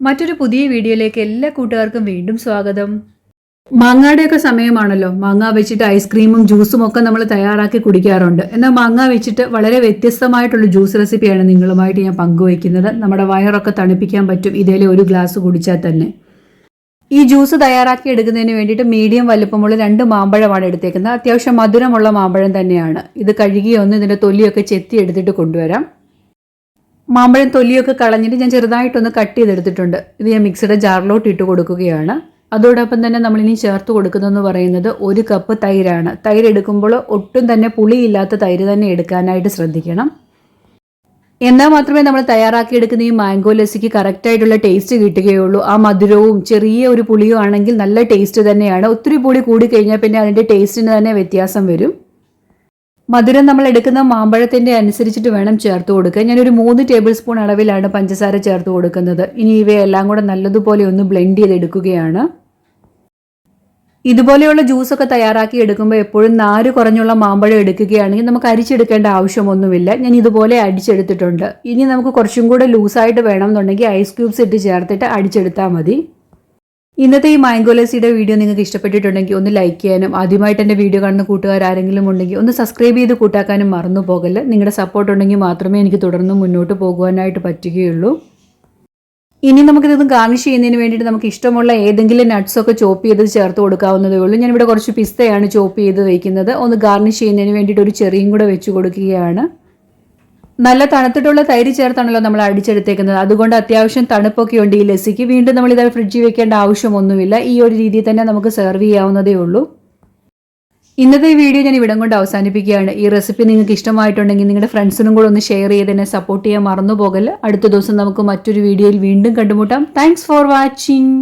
മറ്റൊരു പുതിയ വീഡിയോയിലേക്ക് എല്ലാ കൂട്ടുകാർക്കും വീണ്ടും സ്വാഗതം. മാങ്ങയുടെയൊക്കെ സമയമാണല്ലോ. മാങ്ങ വെച്ചിട്ട് ഐസ്ക്രീമും ജ്യൂസും ഒക്കെ നമ്മൾ തയ്യാറാക്കി കുടിക്കാറുണ്ട്. എന്നാൽ മാങ്ങ വെച്ചിട്ട് വളരെ വ്യത്യസ്തമായിട്ടുള്ള ജ്യൂസ് റെസിപ്പിയാണ് നിങ്ങളുമായിട്ട് ഞാൻ പങ്കുവയ്ക്കുന്നത്. നമ്മുടെ വയറൊക്കെ തണുപ്പിക്കാൻ പറ്റും. ഇതേലെ ഒരു ഗ്ലാസ് കുടിച്ചാൽ തന്നെ. ഈ ജ്യൂസ് തയ്യാറാക്കി എടുക്കുന്നതിന് വേണ്ടിയിട്ട് മീഡിയം വലുപ്പമുള്ള രണ്ട് മാമ്പഴമാണ് എടുത്തേക്കുന്നത്. അത്യാവശ്യം മധുരമുള്ള മാമ്പഴം തന്നെയാണ്. ഇത് കഴുകി ഒന്ന് ഇതിന്റെ തൊലിയൊക്കെ ചെത്തി എടുത്തിട്ട് കൊണ്ടുവരാം. മാമ്പഴം തൊലിയൊക്കെ കളഞ്ഞിട്ട് ഞാൻ ചെറുതായിട്ടൊന്ന് കട്ട് ചെയ്തെടുത്തിട്ടുണ്ട്. ഇത് ഞാൻ മിക്സിയുടെ ജാറിലോട്ട് ഇട്ട് കൊടുക്കുകയാണ്. അതോടൊപ്പം തന്നെ നമ്മളിനി ചേർത്ത് കൊടുക്കുന്നതെന്ന് പറയുന്നത് ഒരു കപ്പ് തൈരാണ്. തൈര് എടുക്കുമ്പോൾ ഒട്ടും തന്നെ പുളിയില്ലാത്ത തൈര് തന്നെ എടുക്കാനായിട്ട് ശ്രദ്ധിക്കണം. എന്നാൽ മാത്രമേ നമ്മൾ തയ്യാറാക്കിയെടുക്കുന്ന ഈ മാംഗോ ലസ്സിക്ക് കറക്റ്റായിട്ടുള്ള ടേസ്റ്റ് കിട്ടുകയുള്ളൂ. ആ മധുരവും ചെറിയ ഒരു പുളിയും ആണെങ്കിൽ നല്ല ടേസ്റ്റ് തന്നെയാണ്. ഒത്തിരി പുളി കൂടി കഴിഞ്ഞാൽ പിന്നെ അതിന്റെ ടേസ്റ്റിന് തന്നെ വ്യത്യാസം വരും. മധുരം നമ്മൾ എടുക്കുന്ന മാമ്പഴത്തിന്റെ അനുസരിച്ചിട്ട് വേണം ചേർത്ത് കൊടുക്കുക. ഞാനൊരു മൂന്ന് ടേബിൾ സ്പൂൺ അളവിലാണ് പഞ്ചസാര ചേർത്ത് കൊടുക്കുന്നത്. ഇനി ഇവയെല്ലാം കൂടെ നല്ലതുപോലെ ഒന്ന് ബ്ലെൻഡ് ചെയ്തെടുക്കുകയാണ്. ഇതുപോലെയുള്ള ജ്യൂസൊക്കെ തയ്യാറാക്കി എടുക്കുമ്പോൾ എപ്പോഴും നാര് കുറഞ്ഞുള്ള മാമ്പഴം എടുക്കുകയാണെങ്കിൽ നമുക്ക് അരിച്ചെടുക്കേണ്ട ആവശ്യമൊന്നുമില്ല. ഞാൻ ഇതുപോലെ അടിച്ചെടുത്തിട്ടുണ്ട്. ഇനി നമുക്ക് കുറച്ചും കൂടെ ലൂസായിട്ട് വേണമെന്നുണ്ടെങ്കിൽ ഐസ് ക്യൂബ്സ് ഇട്ട് ചേർത്തിട്ട് അടിച്ചെടുത്താൽ മതി. ഇന്നത്തെ ഈ മാംഗോ വീഡിയോ നിങ്ങൾക്ക് ഇഷ്ടപ്പെട്ടിട്ടുണ്ടെങ്കിൽ ഒന്ന് ലൈക്ക് ചെയ്യാനും ആദ്യമായിട്ട് എന്റെ വീഡിയോ കാണുന്ന കൂട്ടുകാർ ആരെങ്കിലും ഉണ്ടെങ്കിൽ ഒന്ന് സബ്സ്ക്രൈബ് ചെയ്ത് കൂട്ടാക്കാനും മറന്നു പോകല്ല. നിങ്ങളുടെ സപ്പോർട്ട് ഉണ്ടെങ്കിൽ മാത്രമേ എനിക്ക് തുടർന്ന് മുന്നോട്ട് പോകുവാനായിട്ട് പറ്റുകയുള്ളൂ. ഇനി നമുക്കിതൊന്ന് ഗാർണിഷ് ചെയ്യുന്നതിന് വേണ്ടിയിട്ട് നമുക്ക് ഇഷ്ടമുള്ള ഏതെങ്കിലും നട്ട്സൊക്കെ ചോപ്പ് ചെയ്ത് ചേർത്ത് കൊടുക്കാവുന്നതേ ഉള്ളൂ. ഞാനിവിടെ കുറച്ച് പിസ്തയാണ് ചോപ്പ് ചെയ്ത് വയ്ക്കുന്നത് ഒന്ന് ഗാർണിഷ് ചെയ്യുന്നതിന് വേണ്ടിയിട്ട് ഒരു ചെറിയും കൂടെ വെച്ച് കൊടുക്കുകയാണ്. നല്ല തണുത്തിട്ടുള്ള തൈര് ചേർത്താണല്ലോ നമ്മൾ അടിച്ചെടുത്തേക്കുന്നത്. അതുകൊണ്ട് അത്യാവശ്യം തണുപ്പൊക്കെ ഉണ്ട് ഈ ലസ്സിക്ക്. വീണ്ടും നമ്മൾ ഇത് ഫ്രിഡ്ജിൽ വെക്കേണ്ട ആവശ്യമൊന്നുമില്ല. ഈ ഒരു രീതിയിൽ തന്നെ നമുക്ക് സെർവ് ചെയ്യാവുന്നതേ ഉള്ളൂ. ഇന്നത്തെ ഈ വീഡിയോ ഞാൻ ഇവിടം കൊണ്ട് അവസാനിപ്പിക്കുകയാണ്. ഈ റെസിപ്പി നിങ്ങൾക്ക് ഇഷ്ടമായിട്ടുണ്ടെങ്കിൽ നിങ്ങളുടെ ഫ്രണ്ട്സിനും കൂടെ ഒന്ന് ഷെയർ ചെയ്ത് എന്നെ സപ്പോർട്ട് ചെയ്യാൻ മറന്നു പോകല്ല അടുത്ത ദിവസം നമുക്ക് മറ്റൊരു വീഡിയോയിൽ വീണ്ടും കണ്ടുമുട്ടാം. Thanks for watching